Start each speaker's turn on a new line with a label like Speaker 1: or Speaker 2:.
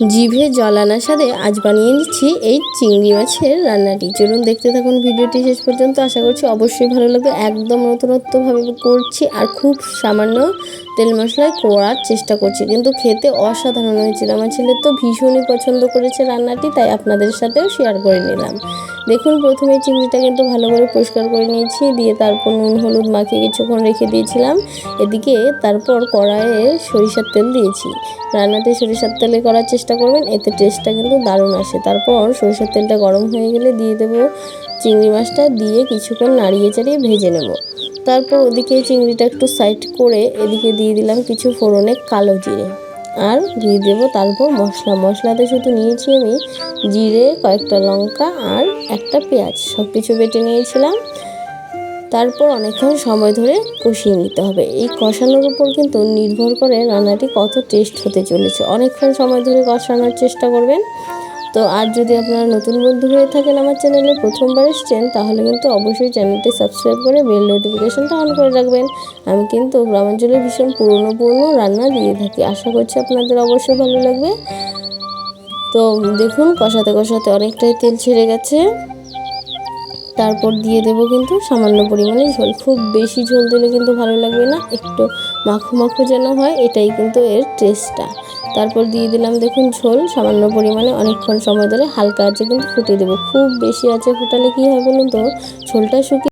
Speaker 1: জিভে জল আনার সাথে আজ বানিয়ে নিচ্ছি এই চিংড়ি মাছের রান্নাটি। চলুন দেখতে থাকুন ভিডিওটি শেষ পর্যন্ত। আশা করছি অবশ্যই ভালো লাগবে। একদম নতুনত্বভাবে করছি আর খুব সামান্য তেল মশলায় করার চেষ্টা করছি। কিন্তু খেতে অসাধারণ হয়েছিল। আমার ছেলে তো ভীষণই পছন্দ করেছে রান্নাটি, তাই আপনাদের সাথেও শেয়ার করে নিলাম। দেখুন, প্রথমে চিংড়িটা কিন্তু ভালো করে পরিষ্কার করে নিয়েছি, দিয়ে তারপর নুন, হলুদ মাখিয়ে কিছুক্ষণ রেখে দিয়েছিলাম। এদিকে তারপর কড়াইয়ে সরিষার তেল দিয়েছি। রান্নাটি সরিষার তেলে করার চেষ্টা করবেন, এতে টেস্টটা কিন্তু দারুণ আসে। তারপর সরিষার তেলটা গরম হয়ে গেলে দিয়ে দেবো চিংড়ি মাছটা, দিয়ে কিছুক্ষণ নাড়িয়ে চাড়িয়ে ভেজে নেব। তারপর ওদিকে চিংড়িটা একটু সাইড করে এদিকে দিয়ে দিলাম কিছু ফোড়নে কালো জিরে। আর দিয়ে দেব তারপর মশলা। মশলাতে শুধু নিয়েছি আমি জিরে, কয়েকটা লঙ্কা আর একটা পেঁয়াজ। সব কিছু বেটে নিয়েছিলাম। তারপর অনেকক্ষণ সময় ধরে কষিয়ে নিতে হবে। এই কষানোর উপর কিন্তু নির্ভর করে রান্নাটি কত টেস্ট হতে চলেছে। অনেকক্ষণ সময় ধরে কষানোর চেষ্টা করবেন। তো আর যদি আপনারা নতুন বন্ধু হয়ে থাকেন আমার চ্যানেলে প্রথমবার এসছেন, তাহলে কিন্তু অবশ্যই চ্যানেলটি সাবস্ক্রাইব করে বেল নোটিফিকেশনটা অন করে রাখবেন। আমি কিন্তু গ্রামাঞ্চলে ভীষণ পুরনো পুরনো রান্না দিয়ে থাকি। আশা করছি আপনাদের অবশ্যই ভালো লাগবে। তো দেখুন, কষাতে কষাতে অনেকটাই তেল ছেড়ে গেছে। তারপর দিয়ে দেবো কিন্তু সামান্য পরিমাণে ঝোল। খুব বেশি ঝোল দিলে কিন্তু ভালো লাগবে না, একটু মাখো মাখো যেন হয়, এটাই কিন্তু এর টেস্টটা তারপর দিয়ে দিলাম দেখুন ঝোল, সামান্য পরিমাণে অনেকক্ষণ সময় ধরে হালকা আছে কিন্তু ফুটিয়ে দেবো। খুব বেশি আছে ফুটালে কী হয় বলুন তো? ঝোলটা শুকিয়ে